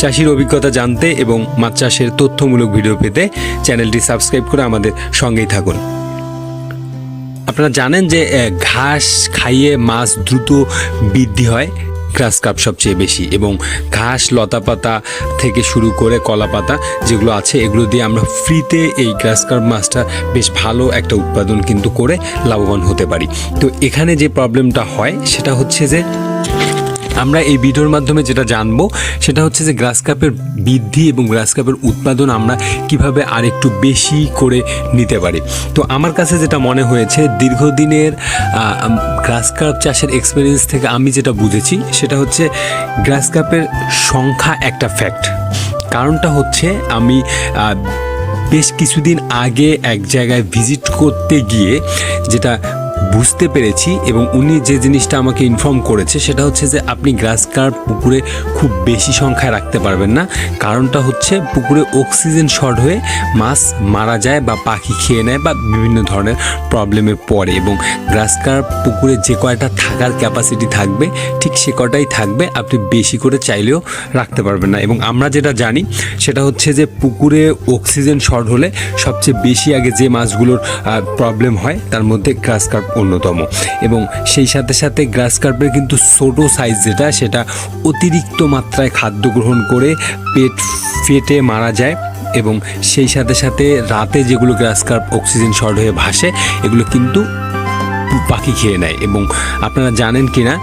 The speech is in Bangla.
চাষির অভিজ্ঞতা জানতে এবং মাছ চাষের তথ্যমূলক ভিডিও পেতে চ্যানেলটি সাবস্ক্রাইব করে আমাদের সঙ্গেই থাকুন। আপনারা জানেন যে ঘাস খাইয়ে মাছ দ্রুত বৃদ্ধি হয়, গ্রাস কাপ সবচেয়ে বেশি এবং ঘাস লতা পাতা থেকে শুরু করে কলা পাতা যেগুলো আছে, এগুলো দিয়ে আমরা ফ্রিতে এই গ্রাস কাপ মাছটা বেশ ভালো একটা উৎপাদন কিন্তু করে লাভবান হতে পারি। তো এখানে যে প্রবলেমটা হয়, সেটা হচ্ছে যে আমরা এই ভিডিওর মাধ্যমে যেটা জানব, সেটা হচ্ছে যে গ্রাস কাপের বৃদ্ধি এবং গ্রাস কাপের উৎপাদন আমরা কীভাবে আরেকটু বেশি করে নিতে পারি। তো আমার কাছে যেটা মনে হয়েছে, দীর্ঘদিনের গ্রাস কাপ চাষের এক্সপিরিয়েন্স থেকে আমি যেটা বুঝেছি, সেটা হচ্ছে গ্রাস কাপের সংখ্যা একটা ফ্যাক্ট কারণটা হচ্ছে আমি বেশ কিছুদিন আগে এক জায়গায় ভিজিট করতে গিয়ে, যেটা বুঝতে পেরেছি এবং উনি যে জিনিসটা আমাকে ইনফর্ম করেছে, সেটা হচ্ছে যে আপনি গ্রাস কার্প পুকুরে খুব বেশি সংখ্যায় রাখতে পারবেন না। কারণটা হচ্ছে পুকুরে অক্সিজেন শর্ট হয়ে মাছ মারা যায় বা পাখি খেয়ে নেয় বা বিভিন্ন ধরনের প্রবলেমে পড়ে এবং গ্রাস কার্প পুকুরে যে কয়টা থাকার ক্যাপাসিটি থাকবে, ঠিক সে কটাই থাকবে আপনি বেশি করে চাইলেও রাখতে পারবেন না। এবং আমরা যেটা জানি, সেটা হচ্ছে যে পুকুরে অক্সিজেন শর্ট হলে সবচেয়ে বেশি আগে যে মাছগুলোর প্রবলেম হয়, তার মধ্যে গ্রাস কার্প অন্যতম। এবং সেই সাথে সাথে গ্রাস কার্পের কিন্তু ছোটো সাইজ যেটা, সেটা অতিরিক্ত মাত্রায় খাদ্য গ্রহণ করে পেট ফেটে মারা যায় এবং সেই সাথে সাথে রাতে যেগুলো গ্রাস কার্প অক্সিজেন শর্ট হয়ে ভাসে, এগুলো কিন্তু পাখি খেয়ে নেয়। এবং আপনারা জানেন কি না